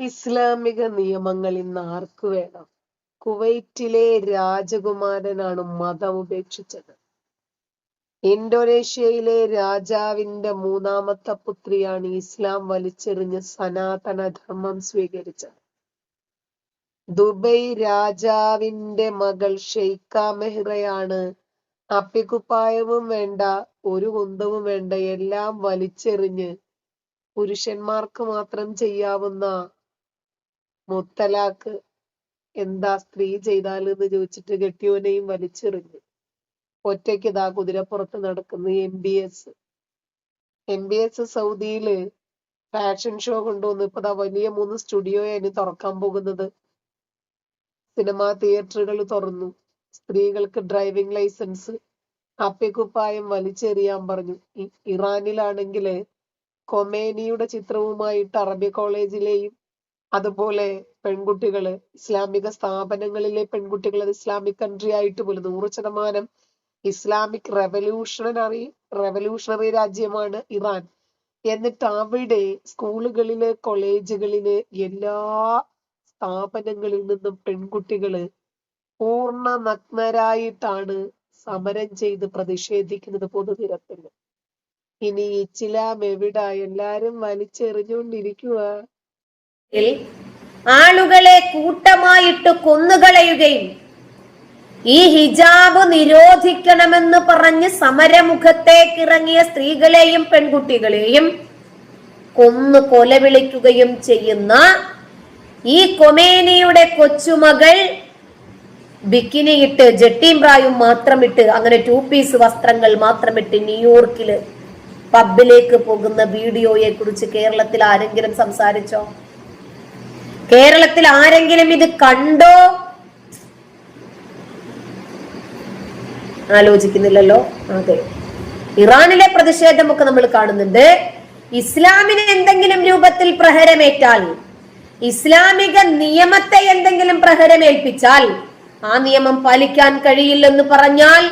ഇസ്ലാമിക നിയമങ്ങൾ ഇന്ന് ആർക്ക് വേണം? കുവൈറ്റിലെ രാജകുമാരനാണ് മതം ഉപേക്ഷിച്ചത്. ഇന്തോനേഷ്യയിലെ രാജാവിന്റെ മൂന്നാമത്തെ പുത്രിയാണ് ഇസ്ലാം വലിച്ചെറിഞ്ഞ് സനാതന ധർമ്മം സ്വീകരിച്ചത്. ദുബൈ രാജാവിന്റെ മകൾ ഷെയ്ഖ മെഹ്റയാണ് അപ്പിക്കുപ്പായവും വേണ്ട ഒരു കുന്തവും വേണ്ട എല്ലാം വലിച്ചെറിഞ്ഞ് പുരുഷന്മാർക്ക് മാത്രം ചെയ്യാവുന്ന മുത്തലാഖ് എന്താ സ്ത്രീ ചെയ്താൽ എന്ന് ചോദിച്ചിട്ട് കെട്ടിയോനെയും വലിച്ചെറിഞ്ഞു. ഒറ്റയ്ക്ക് ഇതാ കുതിരപ്പുറത്ത് നടക്കുന്ന M B S. M B S സൗദിയിൽ ഫാഷൻ ഷോ കൊണ്ടുവന്നു ഇപ്പൊ വലിയ മൂന്ന് സ്റ്റുഡിയോ ഇനി തുറക്കാൻ പോകുന്നത്. സിനിമാ തിയേറ്ററുകൾ തുറന്നു. സ്ത്രീകൾക്ക് ഡ്രൈവിംഗ് ലൈസൻസ്. അപ്പിക്കുപ്പായം വലിച്ചെറിയാൻ പറഞ്ഞു. ഇറാനിലാണെങ്കിൽ കൊമേനിയുടെ ചിത്രവുമായിട്ട് അറബി കോളേജിലെയും അതുപോലെ പെൺകുട്ടികൾ ഇസ്ലാമിക സ്ഥാപനങ്ങളിലെ പെൺകുട്ടികൾ അത് ഇസ്ലാമിക് കൺട്രി ആയിട്ട് പോലും നൂറ് ശതമാനം ഇസ്ലാമിക് റെവല്യൂഷണറി റെവല്യൂഷണറി രാജ്യമാണ് ഇറാൻ. എന്നിട്ട് അവിടെ സ്കൂളുകളിൽ കോളേജുകളിൽ എല്ലാ സ്ഥാപനങ്ങളിൽ നിന്നും പെൺകുട്ടികൾ പൂർണ നഗ്നരായിട്ടാണ് സമരം ചെയ്ത് പ്രതിഷേധിക്കുന്നത് പൊതുനിരത്തിൽ ഇനി ഇസ്ലാം എവിടാ? എല്ലാരും വലിച്ചെറിഞ്ഞുകൊണ്ടിരിക്കുക ആളുകളെ കൂട്ടമായിട്ട് കൊന്നുകളയുകയും ഈ ഹിജാബ് നിരോധിക്കണമെന്ന് പറഞ്ഞ് സമരമുഖത്തേക്ക് ഇറങ്ങിയ സ്ത്രീകളെയും പെൺകുട്ടികളെയും കൊന്നു കൊലവിളിക്കുകയും ചെയ്യുന്ന ഈ കൊമേനിയുടെ കൊച്ചുമകൾ ബിക്കിനിയിട്ട് ജട്ടിയും പ്രായും മാത്രമിട്ട് അങ്ങനെ ടു പീസ് വസ്ത്രങ്ങൾ മാത്രമിട്ട് ന്യൂയോർക്കിൽ പബ്ബിലേക്ക് പോകുന്ന വീഡിയോയെ കുറിച്ച് കേരളത്തിൽ ആരെങ്കിലും സംസാരിച്ചോ? കേരളത്തിൽ ആരെങ്കിലും ഇത് കണ്ടോ? ആലോചിക്കുന്നില്ലല്ലോ? അതെ. ഇറാനിലെ പ്രതിഷേധമൊക്കെ നമ്മൾ കാണുന്നുണ്ട്. ഇസ്ലാമിന് എന്തെങ്കിലും രൂപത്തിൽ പ്രഹരമേറ്റാൽ ഇസ്ലാമിക നിയമത്തെ എന്തെങ്കിലും പ്രഹരമേൽപ്പിച്ചാൽ ആ നിയമം പാലിക്കാൻ കഴിയില്ലെന്ന് പറഞ്ഞാൽ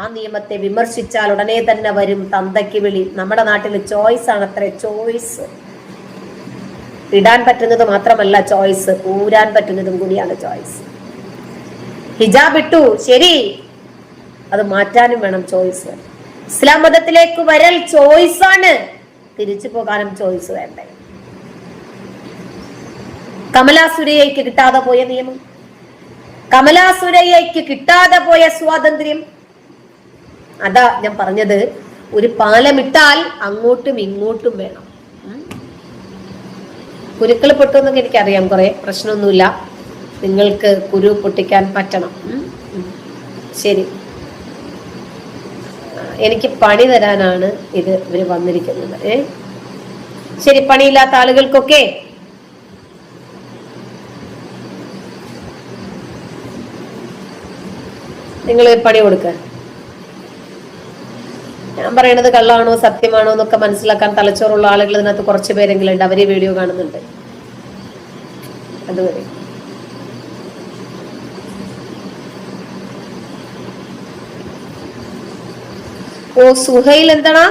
ആ നിയമത്തെ വിമർശിച്ചാൽ ഉടനെ തന്നെ വരും തന്തയ്ക്ക് വിളി. നമ്മുടെ നാട്ടിൽ ചോയ്സ് ആണ് അത്ര ചോയ്സ്. ഇടാൻ പറ്റുന്നത് മാത്രമല്ല ചോയ്സ് ഊരാൻ പറ്റുന്നതും കൂടിയാണ് ചോയ്സ്. ഹിജാബ് ഇട്ടു ശരി. അത് മാറ്റാനും വേണം ചോയ്സ്. ഇസ്ലാം മതത്തിലേക്ക് വരൽ ചോയ്സ് ആണ് തിരിച്ചു പോകാനും ചോയ്സ് വേണ്ടേ? കമലാസുരയ്ക്ക് കിട്ടാതെ പോയ നിയമം? കമലാസുരയ്ക്ക് കിട്ടാതെ പോയ സ്വാതന്ത്ര്യം? അതാ ഞാൻ പറഞ്ഞത്. ഒരു പാലമിട്ടാൽ അങ്ങോട്ടും ഇങ്ങോട്ടും വേണം. കുരുക്കൾ പൊട്ടുമെന്നൊക്കെ എനിക്കറിയാം. കുറെ പ്രശ്നമൊന്നുമില്ല. നിങ്ങൾക്ക് കുരു പൊട്ടിക്കാൻ പറ്റണം. ശരി. എനിക്ക് പണി തരാനാണ് ഇത് ഇവർ വന്നിരിക്കുന്നത്. ഏ? ശരി പണിയില്ലാത്ത ആളുകൾക്കൊക്കെ നിങ്ങൾ പണി കൊടുക്കുക പറയണത് കള്ളാണോ സത്യമാണോ എന്നൊക്കെ മനസ്സിലാക്കാൻ തലച്ചോറുള്ള ആളുകൾ ഇതിനകത്ത് കുറച്ച് പേരെങ്കിലും ഉണ്ട് അവർ വീഡിയോ കാണുന്നുണ്ട്. അതുവരെ. ഓ സുഹൈൽ എന്താണ്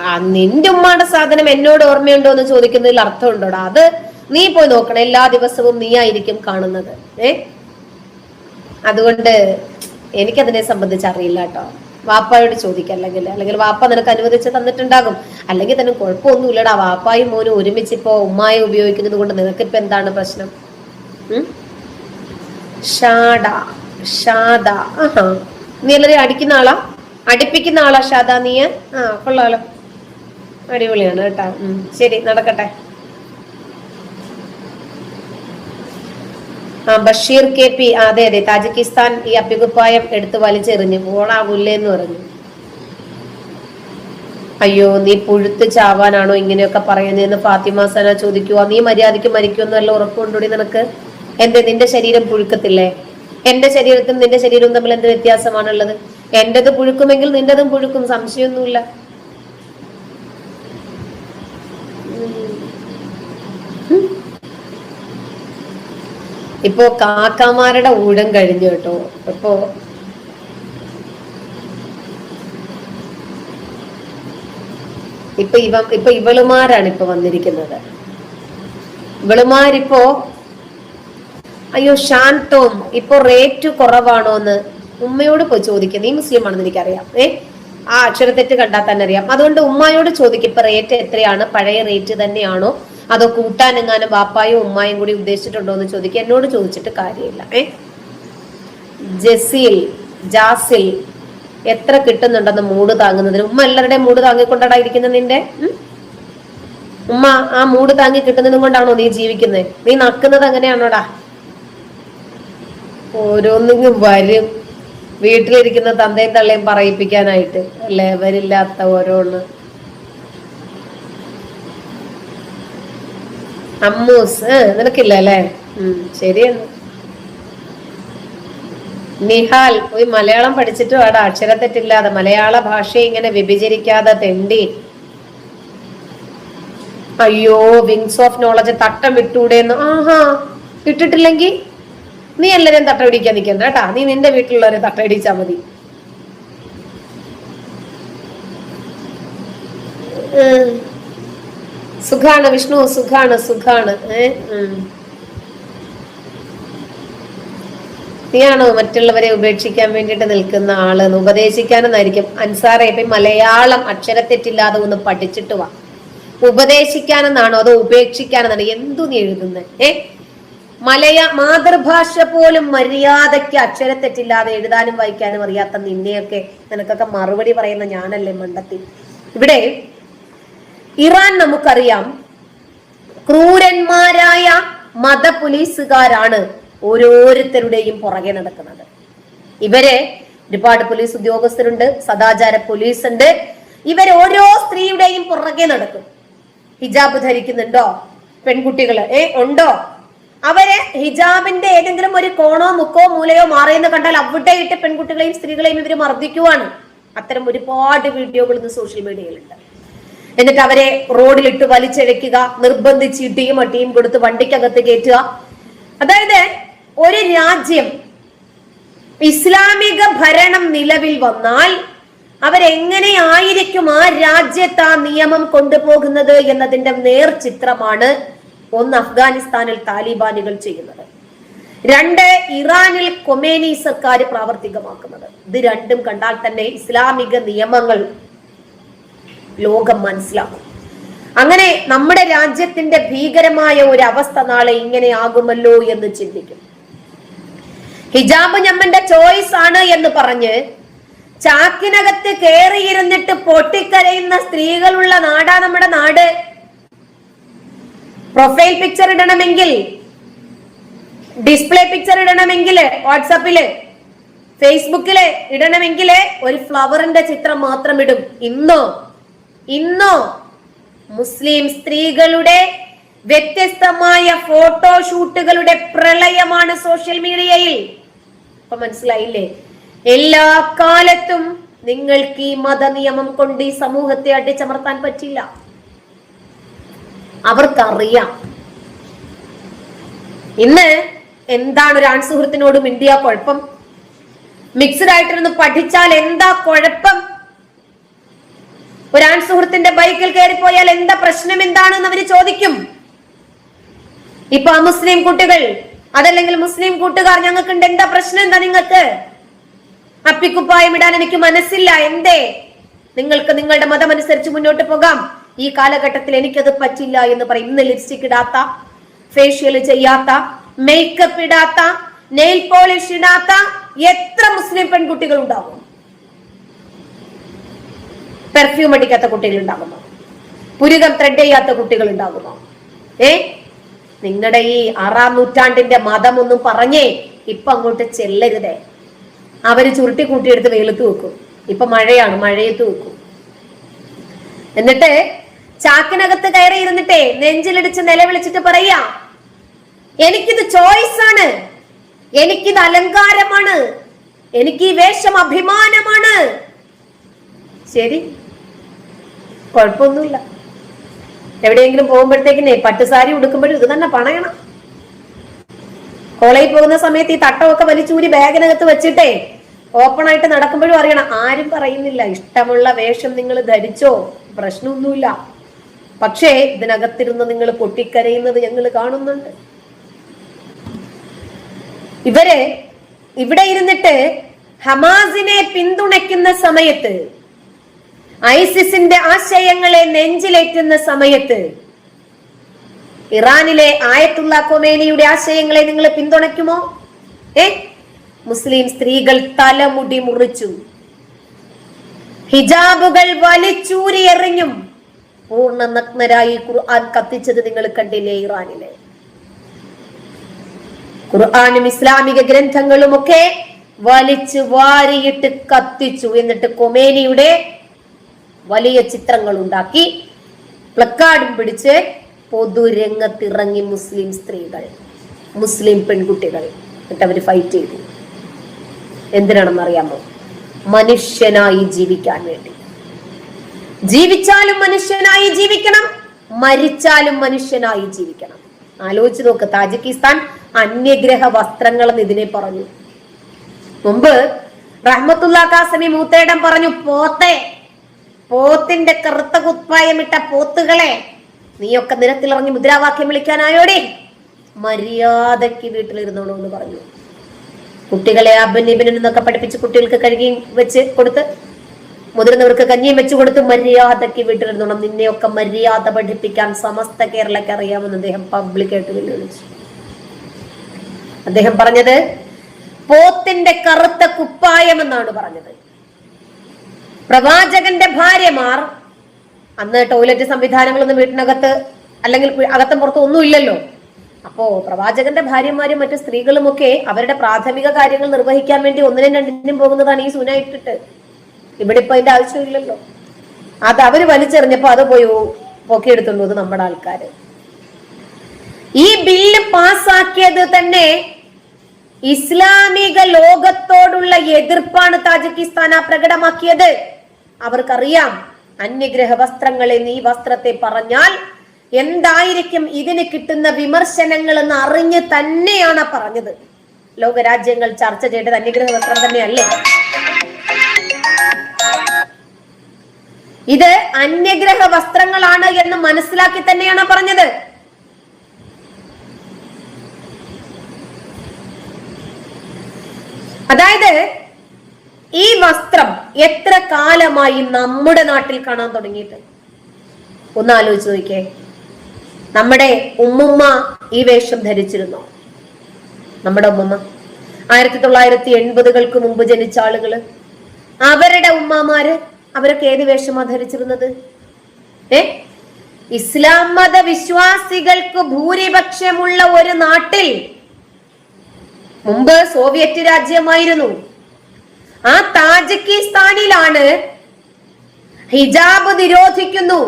ആ നിന്റെ ഉമ്മാടെ സാധനം എന്നോട് ഓർമ്മയുണ്ടോ എന്ന് ചോദിക്കുന്നതിൽ അർത്ഥമുണ്ടോടാ? അത് നീ പോയി നോക്കണം. എല്ലാ ദിവസവും നീ ആയിരിക്കും കാണുന്നത്. ഏ? അതുകൊണ്ട് എനിക്കതിനെ സംബന്ധിച്ച് അറിയില്ല കേട്ടോ. വാപ്പായോട് ചോദിക്കുക അല്ലെങ്കിൽ അല്ലെങ്കിൽ വാപ്പ നിനക്ക് അനുവദിച്ച് തന്നിട്ടുണ്ടാകും. അല്ലെങ്കിൽ തന്നെ കുഴപ്പമൊന്നുമില്ലടാ. വാപ്പായും മോനും ഒരുമിച്ച് ഇപ്പോ ഉമ്മായി ഉപയോഗിക്കുന്നത് കൊണ്ട് നിനക്കിപ്പോ എന്താണ് പ്രശ്നം? ഷാഡ ഷാദ. നീ എല്ലാരും അടിക്കുന്ന ആളാ? അടിപ്പിക്കുന്ന ആളാ ഷാദ നീ? ആ കൊള്ളാലോ. അടിപൊളിയാണ് കേട്ടാ. ശരി നടക്കട്ടെ. ബഷീർ കെ പി അതെ അതെ താജിക്കിസ്ഥാൻ ഈ അപ്പികുപ്പായം എടുത്ത് വലിച്ചെറിഞ്ഞു പോണാകൂല്ലേ എന്ന് പറഞ്ഞു. അയ്യോ നീ പുഴുത്ത് ചാവാനാണോ ഇങ്ങനെയൊക്കെ പറയുന്നതെന്ന് ഫാത്തിമ സന ചോദിക്കുക നീ മര്യാദയ്ക്ക് മരിക്കുമെന്നല്ല ഉറപ്പുണ്ടോടി നിനക്ക്? എന്റെ നിന്റെ ശരീരം പുഴുക്കത്തില്ലേ? എന്റെ ശരീരത്തിനും നിന്റെ ശരീരവും തമ്മിൽ എന്ത് വ്യത്യാസമാണുള്ളത്? എന്റേത് പുഴുക്കുമെങ്കിൽ നിന്റേതും പുഴുക്കും സംശയമൊന്നുമില്ല. ഇപ്പോ കാക്കാമാരുടെ ഊഴം കഴിഞ്ഞു കേട്ടോ. ഇപ്പോ ഇപ്പൊ ഇവ ഇപ്പൊ ഇവളുമാരാണ് ഇപ്പൊ വന്നിരിക്കുന്നത്. ഇവളുമാരിപ്പോ അയ്യോ ശാന്തവും ഇപ്പൊ റേറ്റ് കുറവാണോ എന്ന് ഉമ്മയോട് പോയി ചോദിക്കും. നീ മുസ്ലിം ആണെന്ന് എനിക്കറിയാം. ഏ? ആ അക്ഷരത്തെറ്റ് കണ്ടാൽ തന്നെ അറിയാം. അതുകൊണ്ട് ഉമ്മയോട് ചോദിക്കും ഇപ്പൊ റേറ്റ് എത്രയാണ്? പഴയ റേറ്റ് തന്നെയാണോ? അതോ കൂട്ടാനെങ്ങാനും ബാപ്പായും ഉമ്മായും കൂടി ഉദ്ദേശിച്ചിട്ടുണ്ടോ എന്ന് ചോദിക്കുക എന്നോട് ചോദിച്ചിട്ട് കാര്യമില്ല. ഏ? ജസീൽ ജാസിൽ എത്ര കിട്ടുന്നുണ്ടെന്ന് മൂട് താങ്ങുന്നതിന് ഉമ്മ എല്ലാവരുടെയും മൂട് താങ്ങിക്കൊണ്ടാടാ ഇരിക്കുന്നത് നിന്റെ? ഉമ്മ ആ മൂട് താങ്ങി കിട്ടുന്നതും കൊണ്ടാണോ നീ ജീവിക്കുന്നത് നീ നക്കുന്നത് അങ്ങനെയാണോടാ? ഓരോന്നിങ്ങും വരും. വീട്ടിലിരിക്കുന്ന തന്തയും തള്ളയും പറയിപ്പിക്കാനായിട്ട്. ലെവലില്ലാത്ത ഓരോന്ന്. അമ്മൂസ് നിനക്കില്ല അല്ലേ ശരിയാണ്. നിഹാൽ പോയി മലയാളം പഠിച്ചിട്ട് വേടാ. അക്ഷരത്തെറ്റില്ലാതെ മലയാള ഭാഷയെ ഇങ്ങനെ വിഭജിക്കാതെ തെണ്ടി. അയ്യോ വിങ്സ് ഓഫ് നോളജ് തട്ടം വിട്ടൂടെന്ന്. ആഹാ ഇട്ടിട്ടില്ലെങ്കിൽ നീ എല്ലാരെയും തട്ട പിടിക്കാൻ നിൽക്കണ്ട കേട്ടാ. നീ നിന്റെ വീട്ടിലുള്ളവരെ തട്ട പിടിച്ചാ മതി. ഉം. സുഖാണ് വിഷ്ണു സുഖാണ് സുഖാണ്. ഏ? നീയാണോ മറ്റുള്ളവരെ ഉപേക്ഷിക്കാൻ വേണ്ടിയിട്ട് നിൽക്കുന്ന ആൾ? ഉപദേശിക്കാനെന്നായിരിക്കും. അൻസാറെ ഇപ്പൊ മലയാളം അക്ഷരത്തെറ്റില്ലാതെ ഒന്ന് പഠിച്ചിട്ട് വാ. ഉപദേശിക്കാനെന്നാണോ അതോ ഉപേക്ഷിക്കാനെന്നാണ്? എന്തു നീ എഴുതുന്നത് ഏ? മലയ മാതൃഭാഷ പോലും മര്യാദയ്ക്ക് അക്ഷരത്തെറ്റില്ലാതെ എഴുതാനും വായിക്കാനും അറിയാത്ത നിന്നെയൊക്കെ നിനക്കൊക്കെ മറുപടി പറയുന്ന ഞാനല്ലേ മണ്ടത്തി. ഇവിടെ ഇറാൻ നമുക്കറിയാം. ക്രൂരന്മാരായ മത പോലീസുകാരാണ് ഓരോരുത്തരുടെയും പുറകെ നടക്കുന്നത്. ഇവരെ ഒരുപാട് പോലീസ് ഉദ്യോഗസ്ഥരുണ്ട് സദാചാര പോലീസ് ഉണ്ട് ഇവർ ഓരോ സ്ത്രീയുടെയും പുറകെ നടക്കും. ഹിജാബ് ധരിക്കുന്നുണ്ടോ? പെൺകുട്ടികൾ ഏ ഉണ്ടോ? അവരെ ഹിജാബിന്റെ ഏതെങ്കിലും ഒരു കോണോ മുക്കോ മൂലയോ മാറിയെന്ന് കണ്ടാൽ അവിടെ ഇട്ട് പെൺകുട്ടികളെയും സ്ത്രീകളെയും ഇവർ മർദ്ദിക്കുവാണ്. അത്തരം ഒരുപാട് വീഡിയോകൾ ഇന്ന് സോഷ്യൽ മീഡിയയിലുണ്ട്. എന്നിട്ട് അവരെ റോഡിലിട്ട് വലിച്ചഴയ്ക്കുക നിർബന്ധിച്ച് ഇടിയും ടീം കൊടുത്ത് വണ്ടിക്കകത്ത് കയറ്റുക. അതായത് ഒരു രാജ്യം ഇസ്ലാമിക ഭരണം നിലവിൽ വന്നാൽ അവരെങ്ങനെയായിരിക്കും ആ രാജ്യത്ത് ആ നിയമം കൊണ്ടുപോകുന്നത് എന്നതിന്റെ നേർ ചിത്രമാണ് ഒന്ന് അഫ്ഗാനിസ്ഥാനിൽ താലിബാനുകൾ ചെയ്യുന്നത്. രണ്ട് ഇറാനിൽ കൊമേനി സർക്കാർ പ്രാവർത്തികമാക്കുന്നത്. ഇത് രണ്ടും കണ്ടാൽ തന്നെ ഇസ്ലാമിക നിയമങ്ങൾ ലോകം മനസ്സിലാക്കും. അങ്ങനെ നമ്മുടെ രാജ്യത്തിന്റെ ഭീകരമായ ഒരു അവസ്ഥ നാളെ ഇങ്ങനെ ആകുമല്ലോ എന്ന് ചിന്തിക്കും. ഹിജാബ് ഞമ്മന്റെ ചോയ്സ് ആണ് എന്ന് പറഞ്ഞ് ചാക്കിനകത്ത് കയറിയിരുന്നിട്ട് പൊട്ടിക്കരയുന്ന സ്ത്രീകളുള്ള നാടാ നമ്മുടെ നാട്. പ്രൊഫൈൽ പിക്ചർ ഇടണമെങ്കിൽ ഡിസ്പ്ലേ പിക്ചർ ഇടണമെങ്കിൽ വാട്സാപ്പിൽ ഫേസ്ബുക്കിൽ ഇടണമെങ്കിൽ ഒരു ഫ്ലവറിന്റെ ചിത്രം മാത്രം ഇടും. ഇന്നോ? ഇന്നോ മുസ്ലിം സ്ത്രീകളുടെ വ്യത്യസ്തമായ ഫോട്ടോഷൂട്ടുകളുടെ പ്രളയമാണ് സോഷ്യൽ മീഡിയയിൽ. ഇപ്പൊ മനസ്സിലായില്ലേ? എല്ലാ കാലത്തും നിങ്ങൾക്ക് ഈ മതനിയമം കൊണ്ട് ഈ സമൂഹത്തെ അടിച്ചമർത്താൻ പറ്റില്ല. അവർക്കറിയാം. ഇന്ന് എന്താണ് ഒരു ആൺസുഹൃത്തിനോടും ഇന്ത്യ കുഴപ്പം? മിക്സഡ് ആയിട്ടിരുന്ന് പഠിച്ചാൽ എന്താ കുഴപ്പം? ഒരു ആൺസുഹൃത്തിന്റെ ബൈക്കിൽ കയറിപ്പോയാൽ എന്താ പ്രശ്നം എന്താണെന്ന് അവർ ചോദിക്കും. ഇപ്പൊ മുസ്ലിം കുട്ടികൾ അതല്ലെങ്കിൽ മുസ്ലിം കൂട്ടുകാർ ഞങ്ങൾക്കുണ്ട് എന്താ പ്രശ്നം എന്താ നിങ്ങൾക്ക്? അപ്പിക്കുപ്പായം ഇടാൻ എനിക്ക് മനസ്സില്ല എന്തേ? നിങ്ങൾക്ക് നിങ്ങളുടെ മതം അനുസരിച്ച് മുന്നോട്ട് പോകാം. ഈ കാലഘട്ടത്തിൽ എനിക്കത് പറ്റില്ല എന്ന് പറയും. ഇന്ന് ലിപ്സ്റ്റിക് ഇടാത്ത ഫേഷ്യൽ ചെയ്യാത്ത മേക്കപ്പ് ഇടാത്ത നെയിൽ പോളിഷ് ഇടാത്ത എത്ര മുസ്ലിം പെൺകുട്ടികൾ ഉണ്ടാവും? പെർഫ്യൂം അടിക്കാത്ത കുട്ടികൾ ഉണ്ടാകുമോ? പുരുകം ത്രെഡ് ചെയ്യാത്ത കുട്ടികൾ ഉണ്ടാകുമോ? ഏ? നിങ്ങളുടെ ഈ ആറാം നൂറ്റാണ്ടിന്റെ മതം ഒന്നും പറഞ്ഞേ ഇപ്പൊ അങ്ങോട്ട് ചെല്ലരുതേ. അവർ ചുരുട്ടി കൂട്ടിയെടുത്ത് വെയിലത്ത് വെക്കും. ഇപ്പൊ മഴയാണ് മഴയത്ത് വെക്കും. എന്നിട്ട് ചാക്കിനകത്ത് കയറി ഇരുന്നിട്ടേ നെഞ്ചിലിടിച്ച് നിലവിളിച്ചിട്ട് പറയാ എനിക്കിത് ചോയ്സ് ആണ്. എനിക്കിത് അലങ്കാരമാണ്. എനിക്ക് ഈ വേഷം അഭിമാനമാണ്. ശരി. കുഴപ്പമൊന്നുമില്ല. എവിടെയെങ്കിലും പോകുമ്പോഴത്തേക്കിനെ പട്ടുസാരി ഉടുക്കുമ്പോഴും ഇത് തന്നെ പണയണം. കോളേജിൽ പോകുന്ന സമയത്ത് ഈ തട്ടമൊക്കെ വലിച്ചൂരി ബാഗിനകത്ത് വെച്ചിട്ടേ ഓപ്പൺ ആയിട്ട് നടക്കുമ്പോഴും അറിയണം. ആരും പറയുന്നില്ല ഇഷ്ടമുള്ള വേഷം നിങ്ങൾ ധരിച്ചോ? പ്രശ്നമൊന്നുമില്ല. പക്ഷേ ഇതിനകത്തിരുന്ന് നിങ്ങൾ പൊട്ടിക്കരയുന്നത് ഞങ്ങൾ കാണുന്നുണ്ട്. ഇവരെ ഇവിടെ ഇരുന്നിട്ട് ഹമാസിനെ പിന്തുണയ്ക്കുന്ന സമയത്ത് ഐസിസിന്റെ ആശയങ്ങളെ നെഞ്ചിലേറ്റുന്ന സമയത്ത് ഇറാനിലെ ആയത്തുള്ള കൊമേനിയുടെ ആശയങ്ങളെ നിങ്ങൾ പിന്തുണയ്ക്കുമോ? ഏ? മുസ്ലിം സ്ത്രീകൾ തലമുടി മുറിച്ചു. ഹിജാബുകൾ വലിച്ചൂരി എറിഞ്ഞും പൂർണ നഗ്നരായി ഖുർആൻ കത്തിച്ചത് നിങ്ങൾ കണ്ടില്ലേ ഇറാനിലെ? ഖുർആാനും ഇസ്ലാമിക ഗ്രന്ഥങ്ങളും ഒക്കെ വലിച്ചു വാരിയിട്ട് കത്തിച്ചു. എന്നിട്ട് കൊമേനിയുടെ വലിയ ചിത്രങ്ങൾ ഉണ്ടാക്കി പ്ലക്കാർഡും പിടിച്ച് പൊതുരംഗത്തിറങ്ങി മുസ്ലിം സ്ത്രീകൾ മുസ്ലിം പെൺകുട്ടികൾ എന്നിട്ട് അവർ ഫൈറ്റ് ചെയ്തു. എന്തിനാണെന്ന് അറിയാമോ മനുഷ്യനായി ജീവിക്കാൻ വേണ്ടി. ജീവിച്ചാലും മനുഷ്യനായി ജീവിക്കണം മരിച്ചാലും മനുഷ്യനായി ജീവിക്കണം. ആലോചിച്ച് നോക്ക് താജിക്കിസ്ഥാൻ അന്യഗ്രഹ വസ്ത്രങ്ങൾ എന്ന് ഇതിനെ പറഞ്ഞു. മുമ്പ് റഹ്മത്തുല്ലാ കാസമി മൂത്തേടം പറഞ്ഞു പോത്തെ പോത്തിന്റെ കറുത്ത കുപ്പായമിട്ട പോത്തുകളെ നീയൊക്കെ നിരത്തിലിറങ്ങി മുദ്രാവാക്യം വിളിക്കാനായോടെ? മര്യാദയ്ക്ക് വീട്ടിലിരുന്നോളൂ എന്ന് പറഞ്ഞു. കുട്ടികളെ അബനിബിനും എന്നൊക്കെ പഠിപ്പിച്ച് കുട്ടികൾക്ക് കഴുകി വെച്ച് കൊടുത്ത് മുതിർന്നവർക്ക് കഞ്ഞിയും വെച്ചു കൊടുത്ത് മര്യാദയ്ക്ക് വീട്ടിലിരുന്നോണം. നിന്നെയൊക്കെ മര്യാദ പഠിപ്പിക്കാൻ സമസ്ത കേരളക്ക് അറിയാമെന്ന് അദ്ദേഹം പബ്ലിക്കായിട്ട് വിളിച്ചു. അദ്ദേഹം പറഞ്ഞത് പോത്തിന്റെ കറുത്ത കുപ്പായം എന്നാണ് പറഞ്ഞത്. പ്രവാചകന്റെ ഭാര്യമാർ അന്ന് ടോയ്ലറ്റ് സംവിധാനങ്ങളൊന്നും വീട്ടിനകത്ത് അല്ലെങ്കിൽ അകത്തും പുറത്തും ഒന്നും ഇല്ലല്ലോ. അപ്പോ പ്രവാചകന്റെ ഭാര്യമാരും മറ്റു സ്ത്രീകളുമൊക്കെ അവരുടെ പ്രാഥമിക കാര്യങ്ങൾ നിർവഹിക്കാൻ വേണ്ടി ഒന്നിനും രണ്ടിനും പോകുന്നതാണ് ഈ സുന ഇട്ടിട്ട്. ഇവിടെ ഇപ്പൊ അതിന്റെ ആവശ്യമില്ലല്ലോ. അത് അവർ വലിച്ചെറിഞ്ഞപ്പോ അത് പോയി പൊക്കിയെടുത്തുള്ളൂ അത് നമ്മുടെ ആൾക്കാര്. ഈ ബില്ല് പാസ്സാക്കിയത് തന്നെ ഇസ്ലാമിക ലോകത്തോടുള്ള എതിർപ്പാണ് താജിക്കിസ്ഥാൻ പ്രകടമാക്കിയത്. അവർക്കറിയാം അന്യഗ്രഹ വസ്ത്രങ്ങളെ നീ വസ്ത്രത്തെ പറഞ്ഞാൽ എന്തായിരിക്കും ഇതിന് കിട്ടുന്ന വിമർശനങ്ങൾ എന്ന് അറിഞ്ഞ് തന്നെയാണ് പറഞ്ഞത്. ലോകരാജ്യങ്ങൾ ചർച്ച ചെയ്തത് അന്യഗ്രഹ വസ്ത്രം തന്നെയല്ലേ? ഇത് അന്യഗ്രഹ വസ്ത്രങ്ങളാണ് എന്ന് മനസ്സിലാക്കി തന്നെയാണ് പറഞ്ഞത്. അതായത് ഈ വസ്ത്രം എത്ര കാലമായി നമ്മുടെ നാട്ടിൽ കാണാൻ തുടങ്ങിയിട്ട്? ഒന്ന് ആലോചിച്ച് നോക്കിയേ. നമ്മുടെ ഉമ്മുമ്മ ഈ വേഷം ധരിച്ചിരുന്നു? നമ്മുടെ ഉമ്മുമ്മ. ആയിരത്തി തൊള്ളായിരത്തി എൺപതുകൾക്ക് മുമ്പ് ജനിച്ച ആളുകൾ. അവരുടെ ഉമ്മമാര് അവരൊക്കെ ഏത് വേഷമാ ധരിച്ചിരുന്നത്? ഏ? ഇസ്ലാം മത വിശ്വാസികൾക്ക് ഭൂരിപക്ഷമുള്ള ഒരു നാട്ടിൽ മുമ്പ് സോവിയറ്റ് രാജ്യമായിരുന്നു. ആ താജക്കിസ്ഥാനിലാണ് ഹിജാബ് നിരോധിക്കുന്നു.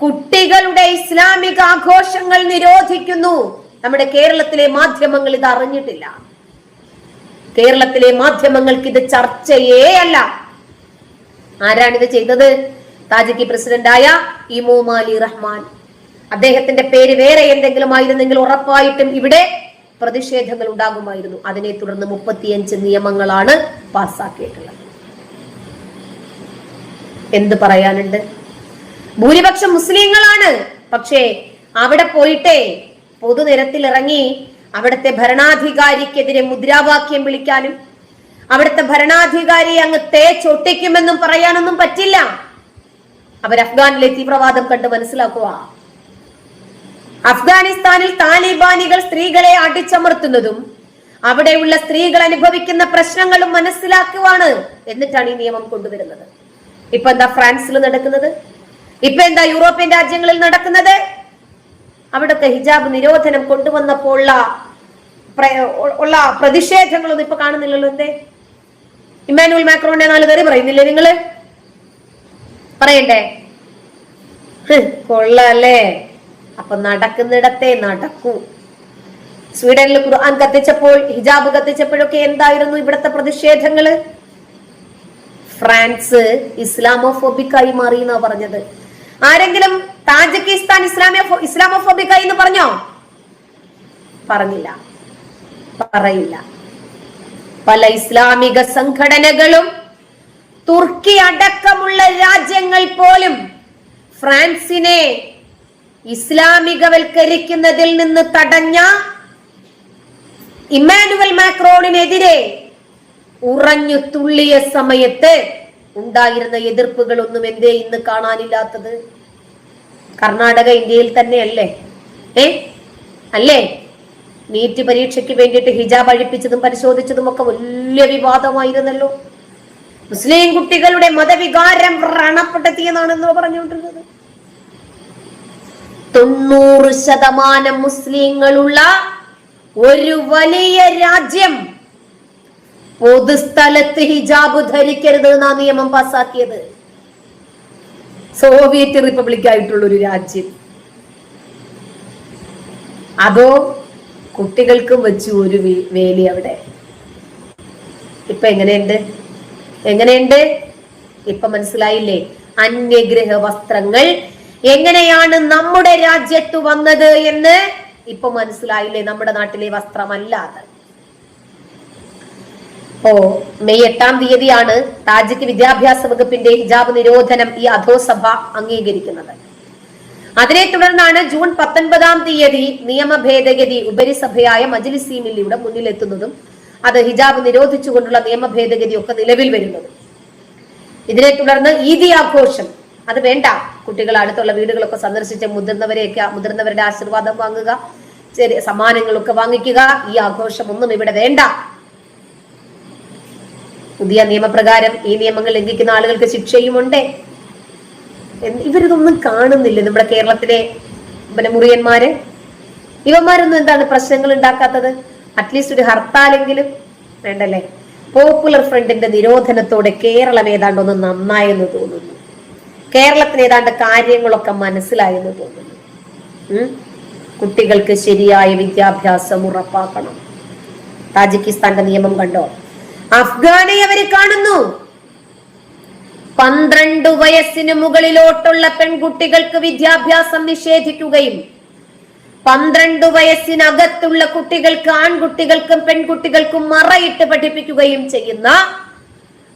കുട്ടികളുടെ ഇസ്ലാമിക ആഘോഷങ്ങൾ നിരോധിക്കുന്നു. നമ്മുടെ കേരളത്തിലെ മാധ്യമങ്ങൾ ഇത് അറിഞ്ഞിട്ടില്ല. കേരളത്തിലെ മാധ്യമങ്ങൾക്ക് ഇത് ചർച്ചയേ അല്ല. ആരാണിത് ചെയ്തത്? താജിക്കി പ്രസിഡന്റായ ഇമോമാലി റഹ്മാൻ. അദ്ദേഹത്തിന്റെ പേര് വേറെ എന്തെങ്കിലും ആയിരുന്നെങ്കിൽ ഉറപ്പായിട്ടും ഇവിടെ പ്രതിഷേധങ്ങൾ ഉണ്ടാകുമായിരുന്നു അതിനെ തുടർന്ന് മുപ്പത്തിയഞ്ച് നിയമങ്ങളാണ് പാസ്സാക്കിയിട്ടുള്ളത്. എന്ത് പറയാനുണ്ട്? ഭൂരിപക്ഷം മുസ്ലിങ്ങളാണ്. പക്ഷേ അവിടെ പോയിട്ടേ പൊതുനിരത്തിൽ ഇറങ്ങി അവിടുത്തെ ഭരണാധികാരിക്കെതിരെ മുദ്രാവാക്യം വിളിക്കാനും അവിടുത്തെ ഭരണാധികാരി അങ്ങ് തേച്ചൊട്ടിക്കുമെന്നും പറയാനൊന്നും പറ്റില്ല. അവർ അഫ്ഗാനിലെ തീവ്രവാദം കണ്ട് മനസ്സിലാക്കുക അഫ്ഗാനിസ്ഥാനിൽ താലിബാനികൾ സ്ത്രീകളെ അടിച്ചമർത്തുന്നതും അവിടെയുള്ള സ്ത്രീകൾ അനുഭവിക്കുന്ന പ്രശ്നങ്ങളും മനസ്സിലാക്കുവാണ് എന്നിട്ടാണ് ഈ നിയമം കൊണ്ടുവരുന്നത്. ഇപ്പൊ എന്താ ഫ്രാൻസിൽ നടക്കുന്നത്? ഇപ്പൊ എന്താ യൂറോപ്യൻ രാജ്യങ്ങളിൽ നടക്കുന്നത്? അവിടുത്തെ ഹിജാബ് നിരോധനം കൊണ്ടുവന്നപ്പോൾ ഉള്ള ഉള്ള പ്രതിഷേധങ്ങളൊന്നും ഇപ്പൊ കാണുന്നില്ലല്ലോ എന്തേ? ഇമ്മാനുവൽ മാക്രോന്റെ നാല് പേര് പറയുന്നില്ലേ നിങ്ങൾ? പറയണ്ടേ? കൊള്ളാല്ലേ അപ്പൊ നടക്കുന്നിടത്തെ നടക്കൂ. സ്വീഡനിൽ ഖുർആൻ കത്തിച്ചപ്പോൾ ഹിജാബ് കത്തിച്ചപ്പോഴൊക്കെ എന്തായിരുന്നു ഇവിടുത്തെ പ്രതിഷേധങ്ങൾ? ഫ്രാൻസ് ഇസ്ലാമോഫോബിക്കായി മാറി എന്നാ പറഞ്ഞത്. ആരെങ്കിലും താജിക്കിസ്ഥാൻ ഇസ്ലാമിയോ ഇസ്ലാമോഫോബിക്കായി എന്ന് പറഞ്ഞോ? പറഞ്ഞില്ല. പറയില്ല. പല ഇസ്ലാമിക സംഘടനകളും തുർക്കി അടക്കമുള്ള രാജ്യങ്ങൾ പോലും ഫ്രാൻസിനെ ഇസ്ലാമികവൽക്കരിക്കുന്നതിൽ നിന്ന് തടഞ്ഞ ഇമ്മാനുവൽ മാക്രോണിനെതിരെ ഉറഞ്ഞു തുള്ളിയ സമയത്ത് ഉണ്ടായിരുന്ന എതിർപ്പുകൾ ഒന്നും എന്തേ ഇന്ന് കാണാനില്ലാത്തത്? കർണാടക ഇന്ത്യയിൽ തന്നെയല്ലേ? ഏ? അല്ലേ? നീറ്റ് പരീക്ഷയ്ക്ക് വേണ്ടിയിട്ട് ഹിജാബ് അഴിപ്പിച്ചതും പരിശോധിച്ചതും ഒക്കെ വലിയ വിവാദമായിരുന്നല്ലോ. മുസ്ലിം കുട്ടികളുടെ മതവികാരം വ്രണപ്പെടുത്തിയെന്നാണെന്നോ പറഞ്ഞുകൊണ്ടിരുന്നത്. തൊണ്ണൂറ് ശതമാനം മുസ്ലിങ്ങളുള്ള ഒരു വലിയ രാജ്യം. പൊതുസ്ഥലത്ത് ഹിജാബ് ധരിക്കരുത് എന്നാ നിയമം പാസാക്കിയത്. സോവിയറ്റ് റിപ്പബ്ലിക് ആയിട്ടുള്ള ഒരു രാജ്യം. അതോ കുട്ടികൾക്കും വെച്ചു ഒരു വേലി അവിടെ? ഇപ്പൊ എങ്ങനെയുണ്ട്? എങ്ങനെയുണ്ട്? ഇപ്പൊ മനസ്സിലായില്ലേ? അന്യഗ്രഹ വസ്ത്രങ്ങൾ എങ്ങനെയാണ് നമ്മുടെ രാജ്യത്ത് വന്നത് എന്ന് ഇപ്പൊ മനസ്സിലായില്ലേ? നമ്മുടെ നാട്ടിലെ വസ്ത്രമല്ലാതെ. ഓ മെയ് എട്ടാം തീയതിയാണ് താജിക്ക് വിദ്യാഭ്യാസ വകുപ്പിന്റെ ഹിജാബ് നിരോധനം ഈ അധോസഭ അംഗീകരിക്കുന്നത്. അതിനെ തുടർന്നാണ് ജൂൺ പത്തൊൻപതാം തീയതി നിയമ ഭേദഗതി ഉപരിസഭയായ മജ്ലിസീമിലൂടെ മുന്നിലെത്തുന്നതും അത് ഹിജാബ് നിരോധിച്ചുകൊണ്ടുള്ള നിയമ ഭേദഗതി ഒക്കെ നിലവിൽ വരുന്നതും. ഇതിനെ തുടർന്ന് ഈദി ആഘോഷം അത് വേണ്ട. കുട്ടികൾ അടുത്തുള്ള വീടുകളൊക്കെ സന്ദർശിച്ച് മുതിർന്നവരെയൊക്കെ മുതിർന്നവരുടെ ആശീർവാദം വാങ്ങുക ചെറിയ സമ്മാനങ്ങളൊക്കെ വാങ്ങിക്കുക. ഈ ആഘോഷം ഒന്നും ഇവിടെ വേണ്ട. പുതിയ നിയമപ്രകാരം ഈ നിയമങ്ങൾ ലംഘിക്കുന്ന ആളുകൾക്ക് ശിക്ഷയുമുണ്ട്. ഇവരിതൊന്നും കാണുന്നില്ല നമ്മുടെ കേരളത്തിലെ പിന്നെ മുറിയന്മാര്. ഇവന്മാരൊന്നും എന്താണ് പ്രശ്നങ്ങൾ ഉണ്ടാക്കാത്തത്? അറ്റ്ലീസ്റ്റ് ഒരു ഹർത്താലെങ്കിലും വേണ്ടല്ലേ? പോപ്പുലർ ഫ്രണ്ടിന്റെ നിരോധനത്തോടെ കേരളം ഏതാണ്ട് ഒന്ന് നന്നായെന്ന് തോന്നുന്നു. കേരളത്തിന് ഏതാണ്ട് കാര്യങ്ങളൊക്കെ മനസ്സിലായെന്ന് തോന്നുന്നു. കുട്ടികൾക്ക് ശരിയായ വിദ്യാഭ്യാസം ഉറപ്പാക്കണം. താജിക്കിസ്ഥാന്റെ നിയമം കണ്ടോ? അഫ്ഗാനെ അവർ കാണുന്നു. പന്ത്രണ്ട് വയസ്സിന് മുകളിലോട്ടുള്ള പെൺകുട്ടികൾക്ക് വിദ്യാഭ്യാസം നിഷേധിക്കുകയും പന്ത്രണ്ട് വയസ്സിനകത്തുള്ള കുട്ടികൾക്ക് ആൺകുട്ടികൾക്കും പെൺകുട്ടികൾക്കും മറയിട്ട് പഠിപ്പിക്കുകയും ചെയ്യുന്ന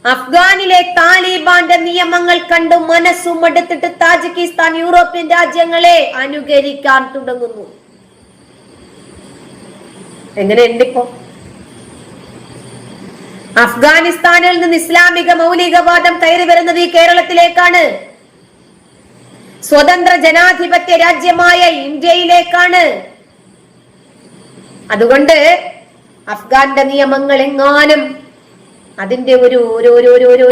അഫ്ഗാനിലെ താലിബാന്റെ നിയമങ്ങൾ കണ്ട് മനസ്സും എടുത്തിട്ട് താജിക്കിസ്ഥാൻ യൂറോപ്യൻ രാജ്യങ്ങളെ അനുകരിക്കാൻ തുടങ്ങുന്നു. എങ്ങനെയുണ്ട് ഇപ്പോ അഫ്ഗാനിസ്ഥാനിൽ നിന്ന് ഇസ്ലാമിക മൗലികവാദം കയറി വരുന്നത് ഈ കേരളത്തിലേക്കാണ്. സ്വതന്ത്ര ജനാധിപത്യ രാജ്യമായ ഇന്ത്യയിലേക്കാണ്. അതുകൊണ്ട് അഫ്ഗാന്റെ നിയമങ്ങൾ എങ്ങാനും അതിന്റെ ഒരു ഒരു